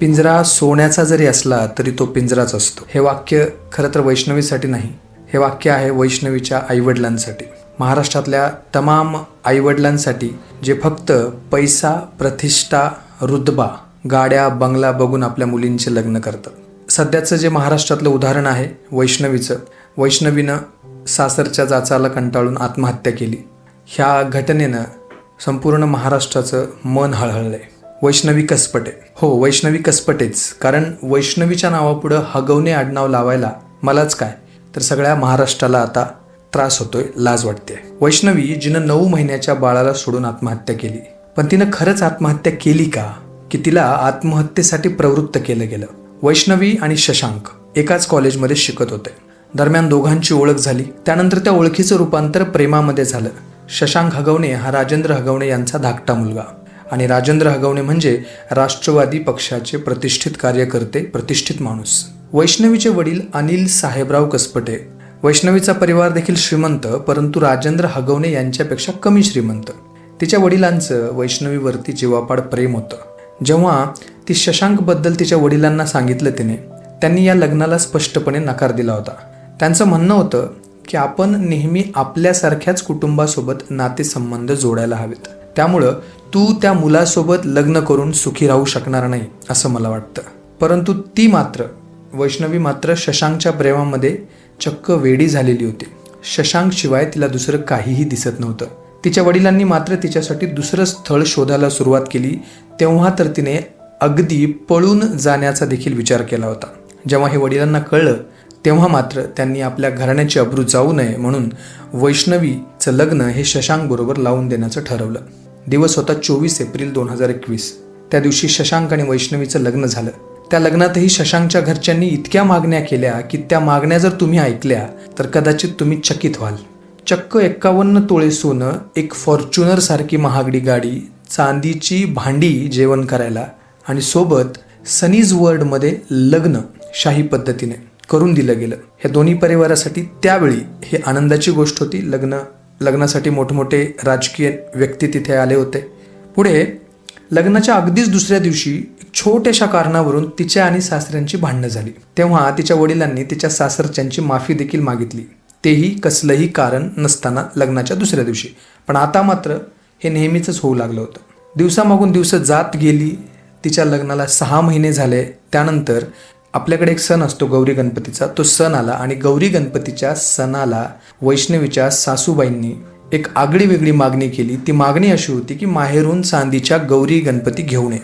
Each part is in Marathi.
पिंजरा सोन्याचा जरी असला तरी तो पिंजराच असतो. हे वाक्य खरं तर वैष्णवीसाठी नाही. हे वाक्य आहे वैष्णवीच्या आईवडिलांसाठी. महाराष्ट्रातल्या तमाम आईवडिलांसाठी जे फक्त पैसा प्रतिष्ठा रुतबा गाड्या बंगला बघून आपल्या मुलींचे लग्न करतात. सध्याचं जे महाराष्ट्रातलं उदाहरण आहे वैष्णवीचं वैष्णवीनं सासरच्या जाचाला कंटाळून आत्महत्या केली. ह्या घटनेनं संपूर्ण महाराष्ट्राचं मन हळहळलं आहे वैष्णवी कसपटे. हो वैष्णवी कसपटेच. कारण वैष्णवीच्या नावापुढं हगवणे आडनाव लावायला मलाच काय? तर सगळ्या महाराष्ट्राला आता त्रास होतोय लाज वाटते. वैष्णवी जिनं नऊ महिन्याच्या बाळाला सोडून आत्महत्या केली. पण तिनं खरंच आत्महत्या केली का? की तिला आत्महत्येसाठी प्रवृत्त केलं गेलं. वैष्णवी आणि शशांक एकाच कॉलेजमध्ये शिकत होते. दरम्यान दोघांची ओळख झाली. त्यानंतर त्या ओळखीचं रूपांतर प्रेमामध्ये झालं. शशांक हगवणे हा राजेंद्र हगवणे यांचा धाकटा मुलगा. आणि राजेंद्र हगवणे म्हणजे राष्ट्रवादी पक्षाचे प्रतिष्ठित कार्यकर्ते प्रतिष्ठित माणूस. वैष्णवीचे वडील अनिल साहेबराव कसपटे. वैष्णवीचा परिवार देखील श्रीमंत परंतु राजेंद्र हगवणे यांच्यापेक्षा कमी श्रीमंत. तिच्या वडिलांचं वैष्णवीवरती जीवापाड प्रेम होतं. जेव्हा ती शशांकबद्दल तिच्या वडिलांना सांगितलं तिने त्यांनी या लग्नाला स्पष्टपणे नकार दिला होता. त्यांचं म्हणणं होतं की आपण नेहमी आपल्यासारख्याच कुटुंबासोबत नातेसंबंध जोडायला हवेत. त्यामुळं तू त्या मुलासोबत लग्न करून सुखी राहू शकणार नाही असं मला वाटतं. परंतु ती मात्र वैष्णवी मात्र शशांकच्या प्रेमामध्ये चक्क वेडी झालेली होती. शशांक शिवाय तिला दुसरं काहीही दिसत नव्हतं. तिच्या वडिलांनी मात्र तिच्यासाठी दुसरं स्थळ शोधायला सुरुवात केली तेव्हा तर तिने अगदी पळून जाण्याचा देखील विचार केला होता. जेव्हा हे वडिलांना कळलं तेव्हा मात्र त्यांनी आपल्या घराण्याची अब्रू जाऊ नये म्हणून वैष्णवीचं लग्न हे शशांकबरोबर लावून देण्याचं ठरवलं. दिवस होता चोवीस एप्रिल दोन हजार एकवीस. त्या दिवशी शशांक आणि वैष्णवीचं लग्न झालं. त्या लग्नातही शशांकच्या घरच्यांनी इतक्या मागण्या केल्या की त्या मागण्या जर तुम्ही ऐकल्या तर कदाचित तुम्ही चकित व्हाल. चक्क एक्कावन्न तोळे सोनं एक फॉर्च्युनर सारखी महागडी गाडी चांदीची भांडी जेवण करायला आणि सोबत सनीज वर्ल्डमध्ये लग्न शाही पद्धतीने. करून दिलं गेलं. ह्या दोन्ही परिवारासाठी त्यावेळी हे आनंदाची गोष्ट होती. लग्न लग्नासाठी मोठमोठे राजकीय व्यक्ती तिथे आले होते. पुढे लग्नाच्या अगदीच दुसऱ्या दिवशी छोट्याशा कारणावरून तिच्या आणि सासऱ्यांची भांडणं झाली. तेव्हा तिच्या वडिलांनी तिच्या सासरच्यांची माफी देखील मागितली. तेही कसलंही कारण नसताना लग्नाच्या दुसऱ्या दिवशी. पण आता मात्र हे नेहमीचंच होऊ लागलं होतं. दिवसामागून दिवस जात गेली. तिच्या लग्नाला सहा महिने झाले. त्यानंतर आपल्याकडे एक सण असतो गौरी गणपतीचा. तो सण आला आणि गौरी गणपतीच्या सणाला वैष्णवीच्या सासूबाईंनी एक आगळी वेगळी मागणी केली. ती मागणी अशी होती की माहेरून चांदीच्या गौरी गणपती घेऊन ये.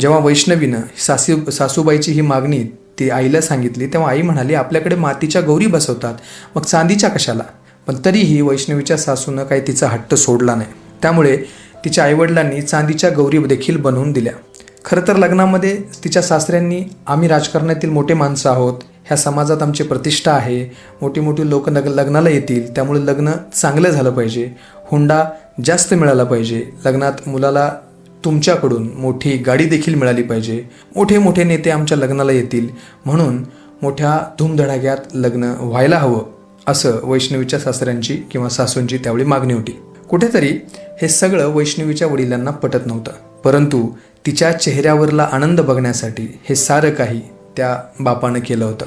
जेव्हा वैष्णवीनं सासू सासूबाईची ही मागणी ती आईला सांगितली तेव्हा आई म्हणाली आपल्याकडे मातीच्या गौरी बसवतात. मग चांदीच्या कशाला? पण तरीही वैष्णवीच्या सासूनं काही तिचा हट्ट सोडला नाही. त्यामुळे तिच्या आईवडिलांनी चांदीच्या गौरी देखील बनवून दिल्या. खरं तर लग्नामध्ये तिच्या सासऱ्यांनी आम्ही राजकारणातील मोठे माणसं आहोत. ह्या समाजात आमची प्रतिष्ठा आहे. मोठी मोठी लोक नग लग्नाला येतील. त्यामुळे लग्न चांगलं झालं पाहिजे. हुंडा जास्त मिळाला पाहिजे. लग्नात मुलाला तुमच्याकडून मोठी गाडी देखील मिळाली पाहिजे. मोठे मोठे नेते आमच्या लग्नाला येतील. म्हणून मोठ्या धूमधडाक्यात लग्न व्हायला हवं असं वैष्णवीच्या सासऱ्यांची किंवा सासूंची त्यावेळी मागणी होती. कुठेतरी हे सगळं वैष्णवीच्या वडिलांना पटत नव्हतं. परंतु तिच्या चेहऱ्यावरला आनंद बघण्यासाठी हे सारं काही त्या बापानं केलं होतं.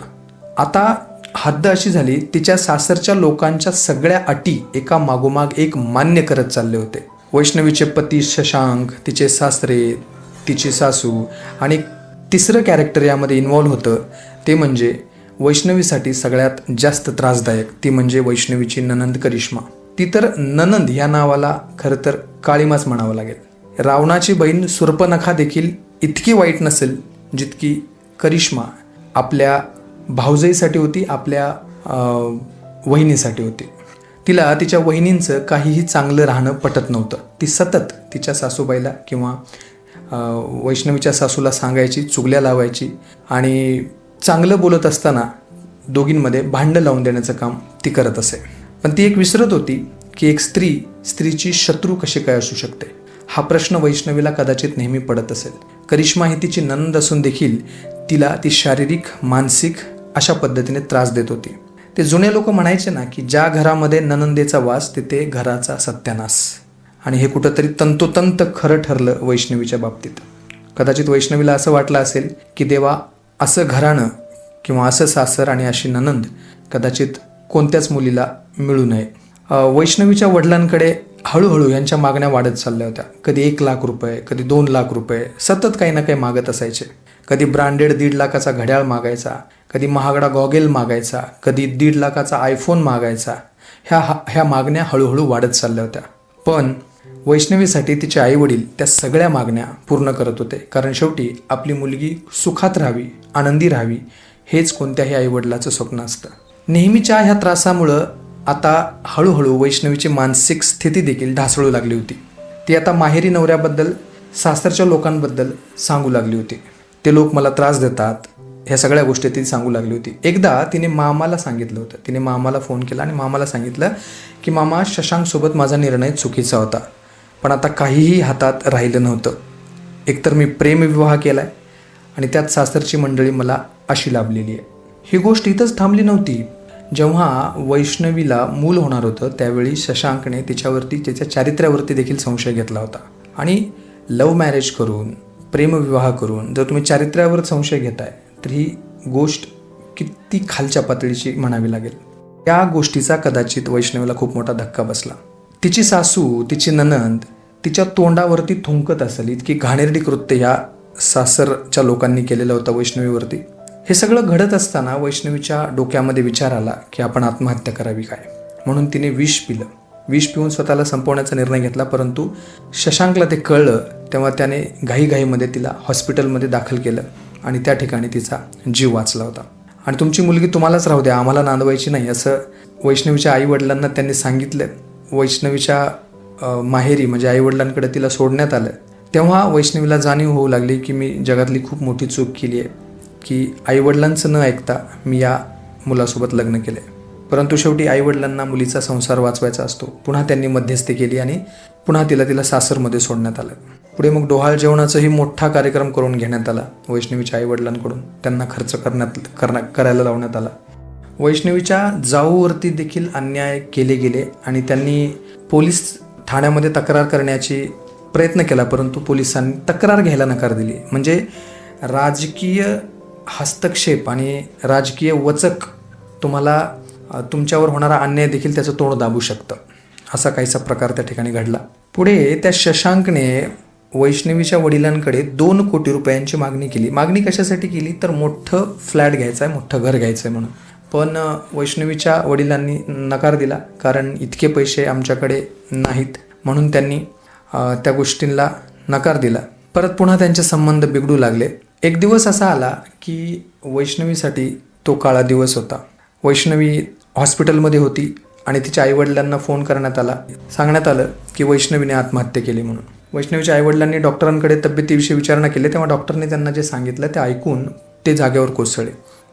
आता हद्द अशी झाली तिच्या सासरच्या लोकांच्या सगळ्या अटी एका मागोमाग एक मान्य करत चालले होते. वैष्णवीचे पती शशांक तिचे सासरे तिची सासू आणि तिसरं कॅरेक्टर यामध्ये इन्वॉल्व्ह होतं ते म्हणजे वैष्णवीसाठी सगळ्यात जास्त त्रासदायक ती म्हणजे वैष्णवीची ननंद करिश्मा. ती तर ननंद या नावाला खरं तर काळीमाच म्हणावं लागेल. रावणाची बहीण सुर्पनखा देखील इतकी वाईट नसेल जितकी करिश्मा आपल्या भाऊजईसाठी होती आपल्या वहिनीसाठी होती. तिला तिच्या वहिनींचं काहीही चांगलं राहणं पटत नव्हतं. ती सतत तिच्या सासूबाईला किंवा वैष्णवीच्या सासूला सांगायची चुगल्या लावायची आणि चांगलं बोलत असताना दोघींमध्ये भांडं लावून देण्याचं काम ती करत असे. पण ती एक विसरत होती की एक स्त्री स्त्रीची शत्रू कशी काय असू शकते? हा प्रश्न वैष्णवीला कदाचित नेहमी पडत असेल. करिश्मा ही तिची नंद असून देखील तिला ती शारीरिक मानसिक अशा पद्धतीने त्रास देत होती. ते जुने लोक म्हणायचे ना की ज्या घरामध्ये ननंदेचा वास तिथे घराचा सत्यानाश. आणि हे कुठंतरी तंतोतंत खरं ठरलं वैष्णवीच्या बाबतीत. कदाचित वैष्णवीला असं वाटलं असेल की देवा असं घराणं किंवा असं सासर आणि अशी ननंद कदाचित कोणत्याच मुलीला मिळू नये. वैष्णवीच्या वडिलांकडे हळूहळू यांच्या मागण्या वाढत चालल्या होत्या. कधी एक लाख रुपये कधी दोन लाख रुपये सतत काही ना काही मागत असायचे. कधी ब्रँडेड दीड लाखाचा घड्याळ मागायचा कधी महागडा गॉगेल मागायचा कधी दीड लाखाचा आयफोन मागायचा. ह्या ह्या मागण्या हळूहळू वाढत चालल्या होत्या. पण वैष्णवीसाठी तिचे आई वडील त्या सगळ्या मागण्या पूर्ण करत होते. कारण शेवटी आपली मुलगी सुखात राहावी आनंदी राहावी हेच कोणत्याही आई वडिलाचं स्वप्न असतं. नेहमीच्या ह्या त्रासामुळं आता हळूहळू वैष्णवीची मानसिक स्थिती देखील ढासळू लागली होती. ती आता माहेरी नवऱ्याबद्दल सासरच्या लोकांबद्दल सांगू लागली होती. ते लोक मला त्रास देतात ह्या सगळ्या गोष्टी ती सांगू लागली होती. एकदा तिने मामाला सांगितलं होतं. तिने मामाला फोन केला आणि मामाला सांगितलं की मामा शशांकसोबत माझा निर्णय चुकीचा होता. पण आता काहीही हातात राहिलं नव्हतं. एकतर मी प्रेमविवाह केला आहे आणि त्यात सासरची मंडळी मला अशी लाभलेली आहे. ही गोष्ट इथंच थांबली नव्हती. जेव्हा वैष्णवीला मूल होणार होतं त्यावेळी शशांकने तिच्यावरती तिच्या चारित्र्यावरती देखील संशय घेतला होता. आणि लव्ह मॅरेज करून प्रेमविवाह करून जर तुम्ही चारित्र्यावर संशय घेताय तर ही गोष्ट किती खालच्या पातळीची म्हणावी लागेल. या गोष्टीचा कदाचित वैष्णवीला खूप मोठा धक्का बसला. तिची सासू तिची ननंद तिच्या तोंडावरती थुंकत असेल इतकी घाणेरडी कृत्य ह्या सासरच्या लोकांनी केलेलं होतं वैष्णवीवरती. हे सगळं घडत असताना वैष्णवीच्या डोक्यामध्ये विचार आला की आपण आत्महत्या करावी काय? म्हणून तिने विष पिलं. विष पिऊन स्वतःला संपवण्याचा निर्णय घेतला परंतु शशांकला ते कळलं तेव्हा त्याने घाईघाईमध्ये तिला हॉस्पिटलमध्ये दाखल केलं आणि त्या ठिकाणी तिचा जीव वाचला होता. आणि तुमची मुलगी तुम्हालाच राहू द्या आम्हाला नांदवायची नाही असं वैष्णवीच्या आईवडिलांना त्यांनी सांगितलं. वैष्णवीच्या माहेरी म्हणजे आईवडिलांकडे तिला सोडण्यात आलं. तेव्हा वैष्णवीला जाणीव होऊ लागली की मी जगातली खूप मोठी चूक केली आहे. की आईवडिलांचं न ऐकता मी या मुलासोबत लग्न केलं परंतु शेवटी आईवडिलांना मुलीचा संसार वाचवायचा असतो. पुन्हा त्यांनी मध्यस्थी केली आणि पुन्हा तिला तिला सासरमध्ये सोडण्यात आलं. पुढे मग डोहाळ जेवणाचाही मोठा कार्यक्रम करून घेण्यात आला. वैष्णवीच्या आईवडिलांकडून त्यांना खर्च करण्यात करण्या करायला लावण्यात आला. वैष्णवीच्या जाऊवरती देखील अन्याय केले गेले आणि त्यांनी पोलीस ठाण्यामध्ये तक्रार करण्याची प्रयत्न केला परंतु पोलिसांनी तक्रार घ्यायला नकार दिली. म्हणजे राजकीय हस्तक्षेप आणि राजकीय वचक तुम्हाला तुमच्यावर होणारा अन्याय देखील त्याचं तोंड दाबू शकतं. असा काहीसा प्रकार त्या ठिकाणी घडला. पुढे त्या शशांकने वैष्णवीच्या वडिलांकडे दोन कोटी रुपयांची मागणी केली. मागणी कशासाठी केली? तर मोठं फ्लॅट घ्यायचं आहे मोठं घर घ्यायचं आहे म्हणून. पण वैष्णवीच्या वडिलांनी नकार दिला कारण इतके पैसे आमच्याकडे नाहीत म्हणून त्यांनी त्या गोष्टींना नकार दिला. परत पुन्हा त्यांचे संबंध बिघडू लागले. एक दिवस असा आला की वैष्णवीसाठी तो काळा दिवस होता. वैष्णवी हॉस्पिटलमध्ये होती आणि तिच्या आईवडिलांना फोन करण्यात आला. सांगण्यात आलं की वैष्णवीने आत्महत्या केली म्हणून. वैष्णवीच्या आईवडिलांनी डॉक्टरांकडे तब्येतीविषयी विचारणा केली. तेव्हा डॉक्टरने त्यांना जे सांगितलं ते ऐकून ते जागेवर कोसळले.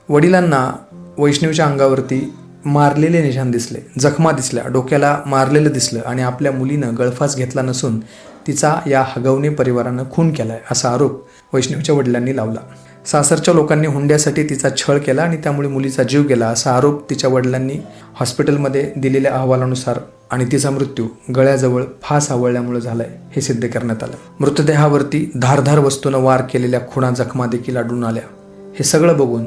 वडिलांना वैष्णवीच्या अंगावरती मारलेले निशाण दिसले. जखमा दिसल्या डोक्याला मारलेलं दिसलं आणि आपल्या मुलीनं गळफास घेतला नसून तिचा या हगवणे परिवारानं खून केला आहे असा आरोप वैष्णवच्या वडिलांनी लावला. सासरच्या लोकांनी हुंड्यासाठी तिचा छळ केला आणि त्यामुळे मुलीचा जीव गेला असा आरोप तिच्या वडिलांनी हॉस्पिटलमध्ये दिलेल्या अहवालानुसार आणि तिचा मृत्यू गळ्याजवळ फास आवळल्यामुळे झालाय हे सिद्ध करण्यात आलं. मृतदेहावरती धारधार वस्तूनं वार केलेल्या खुणा जखमा देखील आढळून आल्या. हे सगळं बघून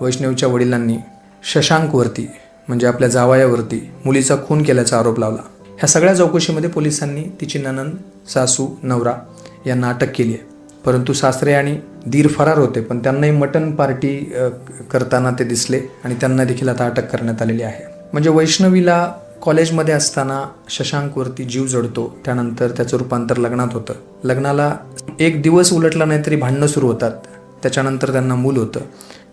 वैष्णवच्या वडिलांनी शशांकवरती म्हणजे आपल्या जावयावरती मुलीचा खून केल्याचा आरोप लावला. ह्या सगळ्या चौकशीमध्ये पोलिसांनी तिची ननंद सासू नवरा यांना अटक केली आहे. परंतु सासरे आणि दीर फरार होते पण त्यांनाही मटन पार्टी करताना ते दिसले आणि त्यांना देखील आता अटक करण्यात आलेली आहे. म्हणजे वैष्णवीला कॉलेजमध्ये असताना शशांकवरती जीव जडतो त्यानंतर त्याचं रूपांतर लग्नात होतं. लग्नाला एक दिवस उलटला नाही तरी भांडणं सुरू होतात. त्याच्यानंतर त्यांना मूल होतं.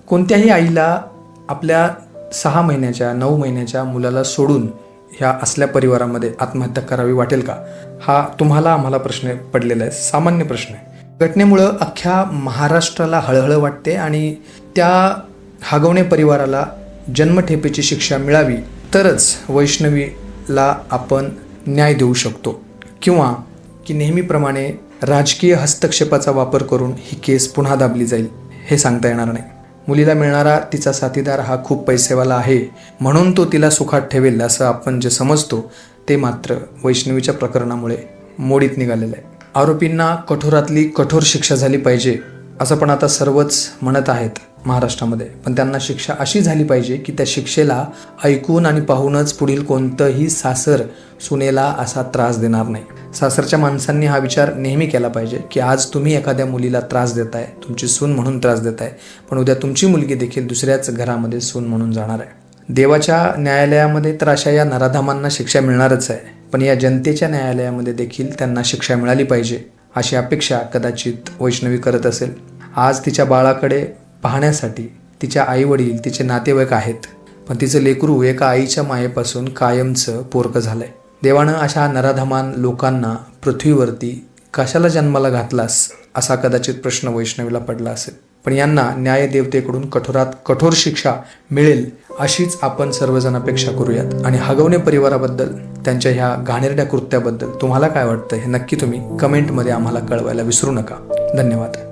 कोणत्याही आईला आपल्या सहा महिन्याच्या नऊ महिन्याच्या मुलाला सोडून ह्या असल्या परिवारामध्ये आत्महत्या करावी वाटेल का? हा तुम्हाला आम्हाला प्रश्न पडलेला आहे. सामान्य प्रश्न आहे. घटनेमुळं अख्ख्या महाराष्ट्राला हळहळ वाटते आणि त्या हागवणे परिवाराला जन्मठेपेची शिक्षा मिळावी तरच वैष्णवीला आपण न्याय देऊ शकतो. किंवा की नेहमीप्रमाणे राजकीय हस्तक्षेपाचा वापर करून ही केस पुन्हा दाबली जाईल हे सांगता येणार नाही. मुलीला मिळणारा तिचा साथीदार हा खूप पैसेवाला आहे म्हणून तो तिला सुखात ठेवेल असं आपण जे समजतो ते मात्र वैष्णवीच्या प्रकरणामुळे मोडीत निघालेलं आहे. आरोपींना कठोरातली कठोर शिक्षा झाली पाहिजे असं पण आता सर्वच म्हणत आहेत महाराष्ट्रामध्ये. पण त्यांना शिक्षा अशी झाली पाहिजे की त्या शिक्षेला ऐकून आणि पाहूनच पुढील कोणतंही सासर सुनेला असा त्रास देणार नाही. सासरच्या माणसांनी हा विचार नेहमी केला पाहिजे की आज तुम्ही एखाद्या मुलीला त्रास देताय तुमची सून म्हणून त्रास देताय पण उद्या तुमची मुलगी देखील दुसऱ्याच घरामध्ये सून म्हणून जाणार आहे. देवाच्या न्यायालयामध्ये तर अशा या नराधामांना शिक्षा मिळणारच आहे. पण या जनतेच्या न्यायालयामध्ये देखील त्यांना शिक्षा मिळाली पाहिजे अशी अपेक्षा कदाचित वैष्णवी करत असेल. आज तिच्या बाळाकडे पाहण्यासाठी तिच्या आईवडील तिचे नातेवाईक आहेत पण तिचं लेकरू एका आईच्या मायेपासून कायमचं पोरकं झालंय. देवानं अशा नराधमान लोकांना पृथ्वीवरती कशाला जन्माला घातलास असा कदाचित प्रश्न वैष्णवीला पडला असेल. पण यांना न्यायदेवतेकडून कठोरात कठोर शिक्षा मिळेल अशीच आपण सर्वजण अपेक्षा करूयात. आणि हगवणे परिवाराबद्दल त्यांच्या ह्या घाणेरड्या कृत्याबद्दल तुम्हाला काय वाटतं हे नक्की तुम्ही कमेंटमध्ये आम्हाला कळवायला विसरू नका. धन्यवाद.